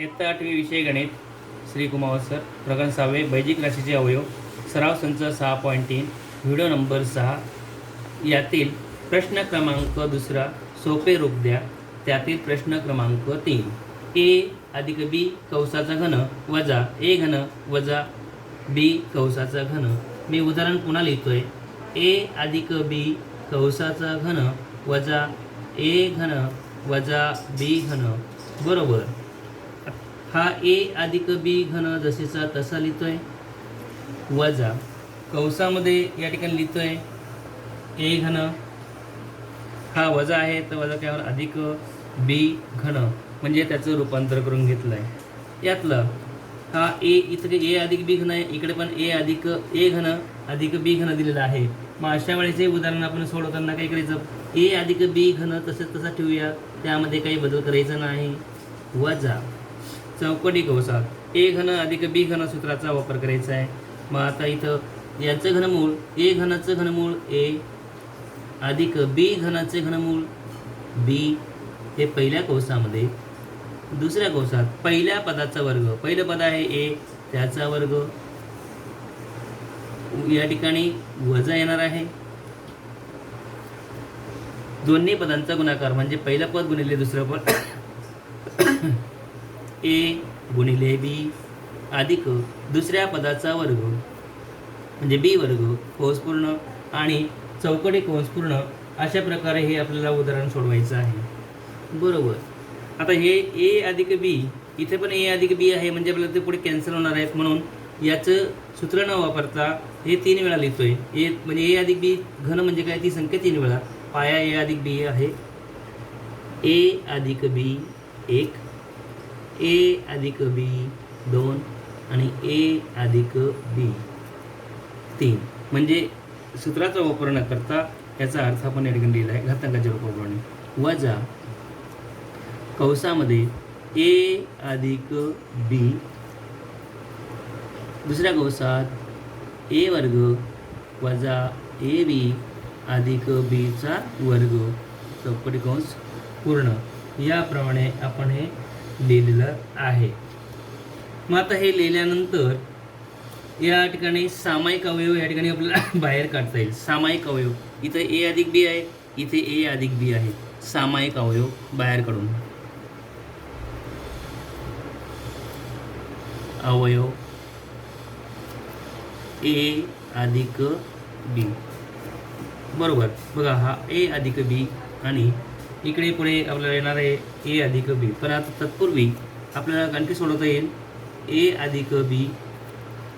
इयत्ता आठवी विषय गणित श्री कुमावत सर प्रकरण सहावे बैजिक राशीचे अवयव सराव संच सहा पॉईंट तीन व्हिडिओ नंबर सहा. यातील प्रश्न क्रमांक दुसरा सोपे रूप द्या. त्यातील प्रश्न क्रमांक तीन. ए अधिक बी कौसाचा घन वजा ए घन वजा बी कौसाचा घन. मी उदाहरण पुन्हा लिहितोय. ए अधिक बी कौसाचा घन वजा ए घन वजा बी घन. बरोबर. हा ए अधिक बी घन जसेचा तसा लिहितोय. वजा कंसामध्ये या ठिकाणी लिहितोय ए घन. हा वजा आहे तर वजा त्यावर अधिक बी घन. म्हणजे त्याचं रूपांतर करून घेतलं आहे यातलं हा ए इथे ए अधिक बी घन आहे इकडे पण ए अधिक ए घन अधिक बी घन दिलेलं आहे. मग अशा वेळेचे उदाहरण आपण सोडवताना काय करायचं? ए अधिक बी घन तसंच तसा ठेवूया. त्यामध्ये काही बदल करायचा नाही. वजा चौकटी कंसात ए घन अधिक बी घन सूत्राचा वापर करायचा आहे. मग आता इथं याचं घनमूळ ए घनाचं घनमूळ ए अधिक बी घनाचे घनमूळ बी हे पहिल्या कौसामध्ये. दुसऱ्या कौसात पहिल्या पदाचा वर्ग. पहिलं पद आहे ए त्याचा वर्ग या ठिकाणी वजा येणार आहे. दोन्ही पदांचा गुणाकार म्हणजे पहिलं पद गुणिले दुसरं पद. ए गुणिले बी अधिक दुसऱ्या पदाचा वर्ग. म्हणजे बी वर्ग कंस पूर्ण आणि चौकटी कंस पूर्ण अशा प्रकारे हे आपल्याला उदाहरण सोडवायचं आहे. बरोबर. आता हे ए अधिक बी इथे पण ए अधिक बी आहे म्हणजे आपल्याला ते पुढे कॅन्सल होणार आहेत म्हणून याचं सूत्र न वापरता हे तीन वेळा लिहितो आहे ए म्हणजे ए अधिक बी घन म्हणजे काय? ती संख्या तीन वेळा. पाया ए अधिक बी आहे. ए अधिक बी एक ए अधिक बी दोन आणि ए अधिक बी तीन. म्हणजे सूत्राचा वापर न करता याचा अर्थ आपण या ठिकाणी लिहिला आहे घातांकाच्या रूपाप्रमाणे. वजा कंसामध्ये ए अधिक बी. दुसऱ्या कंसात ए वर्ग वजा ए बी अधिक बीचा वर्ग. चौपटी कंस पूर्ण. याप्रमाणे आपण हे लिहिलेलं आहे. मग आता हे लिहिल्यानंतर या ठिकाणी सामायिक अवयव या ठिकाणी आपल्याला बाहेर काढता येईल. सामायिक अवयव. इथं ए अधिक बी आहे इथे ए अधिक बी आहे. सामायिक अवयव बाहेर काढून. अवयव ए अधिक बी. बरोबर. बघा हा ए अधिक बी आणि इकडे पुढे आपल्याला येणार आहे ए अधिक बी. पण आता तत्पूर्वी आपल्याला आणखी सोडवता येईल. ए अधिक बी.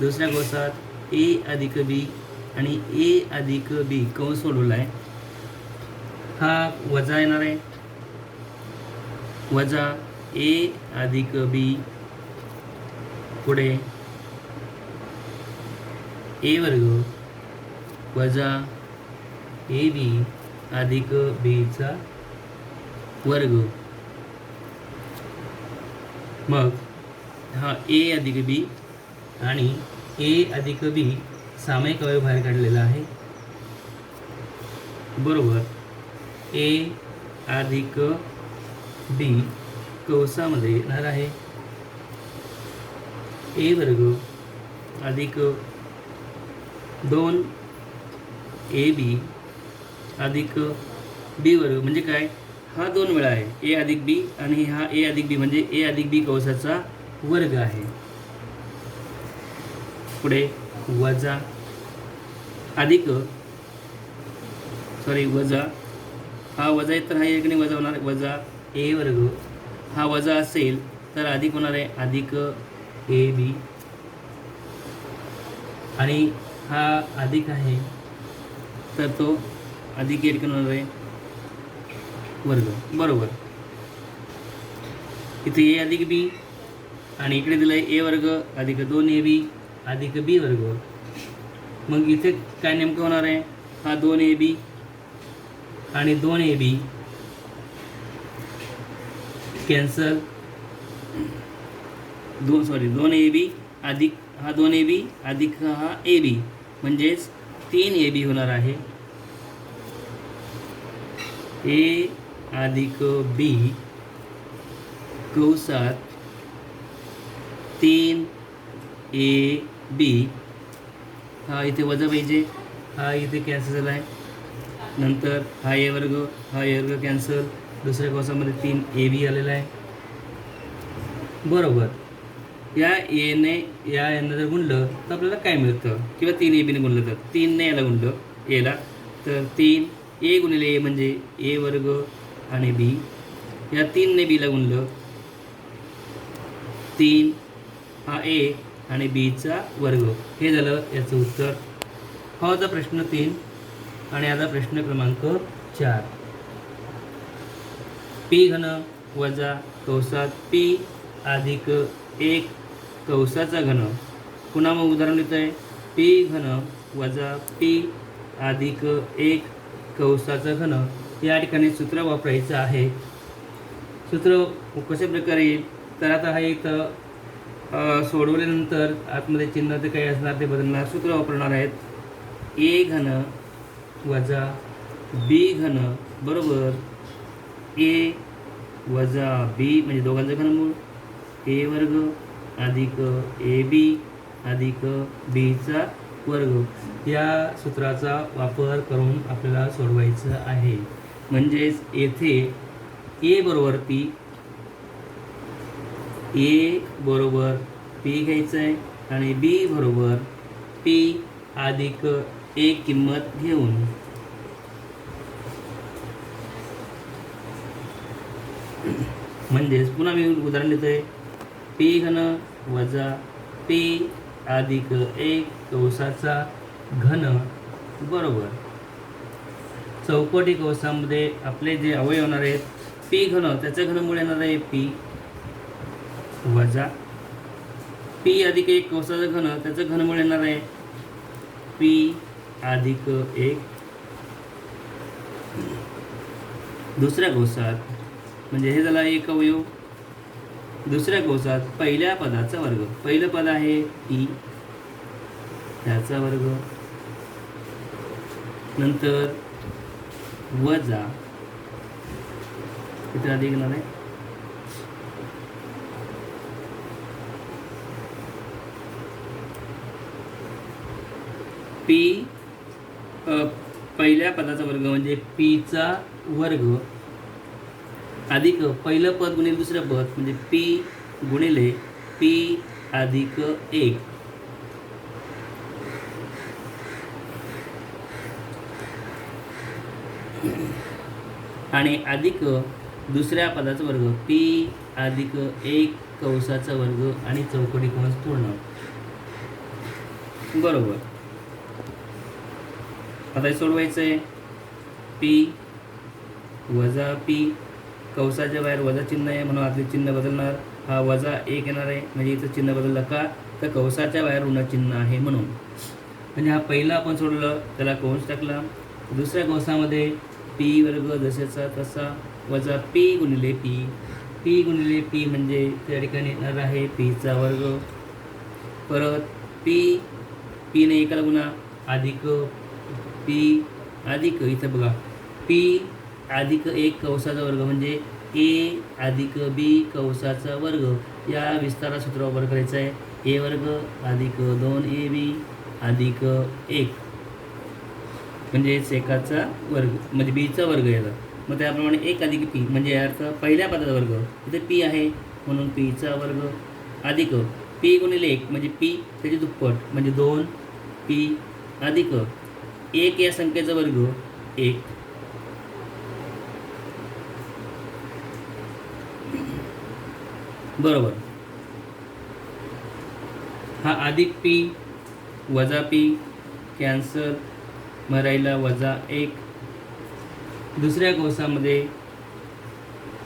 दुसऱ्या कोसात ए अधिक बी आणि ए अधिक बी कंस सोडवला आहे? हा वजा येणार आहे. वजा ए अधिक बी. पुढे ए वर्ग वजा ए बी अधिक बीचा वर्ग. मग हा ए अधिक बी आणि ए अधिक बी सामायिक अवयव बाहेर काढलेला आहे. बरोबर. ए अधिक बी कौसामध्ये येणार आहे. ए वर्ग अधिक दोन ए बी अधिक बी वर्ग म्हणजे काय? हा दोन वेळा आहे. ए अधिक बी आणि हा ए अधिक बी म्हणजे ए अधिक बी कवसाचा वर्ग आहे. पुढे वजा अधिक सॉरी वजा. हा वजा आहे तर हा या वजा होणार. वजा ए वर्ग. हा वजा असेल तर अधिक होणार आहे अधिक ए बी. आणि हा अधिक आहे तर तो अधिक या होणार आहे वर्ग. बरोबर. इथे ए अधिक बी आणि इकडे दिलं आहे ए वर्ग अधिक दोन ए बी अधिक बी वर्ग. मग इथे काय नेमकं होणार आहे? हा दोन ए बी आणि दोन ए बी कॅन्सल दोन सॉरी दोन ए बी अधिक हा दोन ए बी अधिक हा ए बी. म्हणजेच तीन ए बी होणार आहे. ए अधिक बी कौसात तीन ए बी हा इथे वजा पाहिजे. हा इथे कॅन्सल झाला आहे. नंतर हा ए वर्ग हा ए वर्ग कॅन्सल दुसऱ्या कौसामध्ये तीन ए बी आलेला आहे. बरोबर. या एने या यांना जर गुणलं तर आपल्याला काय मिळतं? किंवा तीन ए बीने गुणलं तर? तीनने याला गुणलं एला तर तीन ए गुणिले ए म्हणजे ए वर्ग आणि बी. या तीनने बीला गुणलं. तीन हा ए आणि बीचा वर्ग. हे झालं याचं उत्तर. हा होता प्रश्न तीन आणि आता प्रश्न क्रमांक चार. पी घन वजा कवसात पी अधिक एक कवसाचा घन. पुन्हा मग उदाहरण लिहित आहे पी घन वजा पी अधिक एक कौसाचा घन. या ठिकाणी सूत्र वापरायचं आहे. सूत्र कशा प्रकारे येईल तर आता हा इथं सोडवल्यानंतर आतमध्ये चिन्ह ते काही असणार ते बदलणार. सूत्र वापरणार आहेत. ए घन वजा बी घन बरोबर ए वजा बी म्हणजे दोघांचं घनमूळ. ए वर्ग अधिक ए बी अधिक बीचा वर्ग. या सूत्राचा वापर करून आपल्याला सोडवायचं आहे. म्हणजेच येथे ए बरोबर पी. ए बरोबर पी घ्यायचं आहे आणि बी बरोबर पी अधिक एक किंमत घेऊन. म्हणजेच पुन्हा मी उदाहरण लिहितो आहे पी घन वजा पी अधिक एक कौसाचा घन बरोबर. चौकटी कौसामध्ये आपले जे अवयव होणार आहेत पी घन त्याचं घनमुळे येणार आहे पी वजा पी अधिक एक कवसाचं घन त्याचं घनमुळे येणार आहे पी अधिक एक. दुसऱ्या कवसात म्हणजे हे झाला एक अवयव. दुसऱ्या कोसात पहिल्या पदाचा वर्ग. पहिलं पद आहे पी त्याचा वर्ग. नंतर वजा. किती अधिक येणार आहे पी पहिल्या पदाचा वर्ग म्हणजे पीचा वर्ग. अधिक पहिलं पद गुणिले दुसरं पद म्हणजे पी गुणिले पी अधिक एक. आणि अधिक दुसऱ्या पदाचा वर्ग. पी अधिक एक कंसाचा वर्ग आणि चौकटी कंस पूर्ण. बरोबर. आता हे सोडवायचं आहे पी वजा पी कंसाच्या बाहेर वजा चिन्ह आहे म्हणून आतले चिन्ह बदलणार. हा वजा एक येणार आहे. म्हणजे इथं चिन्ह बदललं का? तर कंसाच्या बाहेर ऋण चिन्ह आहे म्हणून. म्हणजे हा पहिला आपण सोडलं त्याला कंस टाकला. दुसऱ्या कंसामध्ये पी वर्ग जशाचा तसा वजा पी गुणिले पी. पी गुणिले पी म्हणजे त्या ठिकाणी येणार आहे पीचा वर्ग. परत पी पीने एकाला गुणा अधिक पी अधिक इथं बघा. पी अधिक एक कवसाचा वर्ग म्हणजे ए अधिक बी कवसाचा वर्ग. या विस्तारा सूत्र वापर करायचा आहे. ए वर्ग अधिक दोन ए बी अधिक एक. म्हणजेच एकाचा वर्ग म्हणजे बीचा वर्ग याचा. मग त्याप्रमाणे एक अधिक पी म्हणजे या अर्थ पहिल्या पदाचा वर्ग. इथे पी आहे म्हणून पीचा वर्ग अधिक. पी गुणिले एक म्हणजे पी त्याची दुप्पट म्हणजे दोन. पी अधिक. एक या संख्येचा वर्ग एक. बरोबर. हा अधिक पी वजा पी कॅन्सर मग वजा एक. दुसऱ्या कोसामध्ये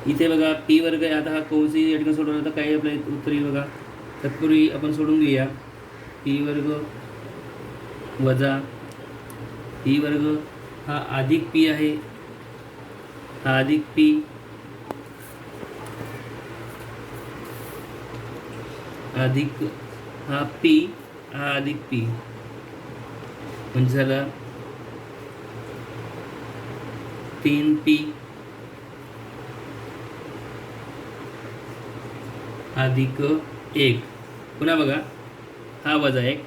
इथे बघा पी वर्ग आता हा कंस या ठिकाणी सोडवला तर काही आपल्या उत्तर येईल बघा. तत्पूर्वी आपण सोडून घेऊया. पी वर्ग वजा पी वर्ग हा अधिक पी आहे. हा अधिक पी. अधिक हा पी हा अधिक पी. म्हणजे झाला तीन पी अधिक एक. पुन्हा बघा. हा वजा एक.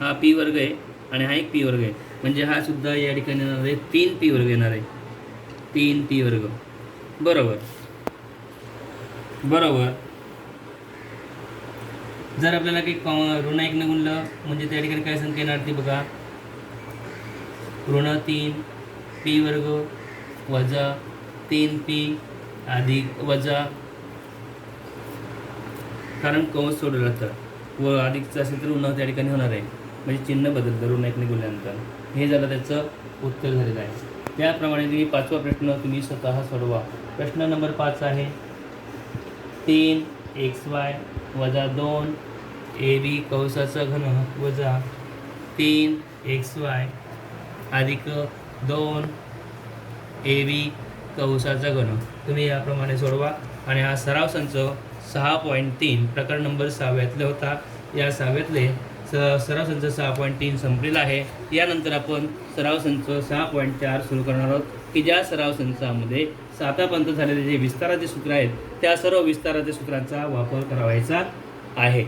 हा पी वर्ग आहे आणि हा एक पी वर्ग आहे. म्हणजे हा सुद्धा या ठिकाणी येणार आहे. तीन पी वर्ग येणार आहे. तीन पी वर्ग. बरोबर. बरोबर. जर आपल्याला काही कॉ- ऋण एकनं गुणलं म्हणजे त्या ठिकाणी काय संख्या येणार ती बघा. ऋण तीन पी वर्ग वजा तीन पी अधिक वजा कारण कंस सोडलं तर. व अधिकचं असेल तर उन्हा त्या ठिकाणी होणार आहे. म्हणजे चिन्ह बदलतं ऋण एकने गुणल्यानंतर. हे झालं त्याचं उत्तर झालेलं आहे. त्याप्रमाणे तुम्ही पाचवा प्रश्न तुम्ही स्वतः सोडवा. प्रश्न नंबर पाच आहे. तीन एक्स वाय वजा दोन ए बी कंसाचा घन वजा तीन एक्स वाय अधिक दोन ए बी कंसाचा घन. तुम्ही याप्रमाणे सोडवा. आणि हा सराव संच सहा पॉईंट तीन. प्रकार नंबर सहाव्यातले होता. या सहाव्यातले स सराव संच सहा पॉईंट तीन संपलेला आहे. यानंतर आपण सराव संच सहा पॉईंट चार सुरू करणार आहोत. की ज्या सराव संचामध्ये सातापर्यंत झालेले जे विस्ताराचे सूत्र आहेत त्या सर्व विस्ताराच्या सूत्रांचा वापर करावायचा आहे.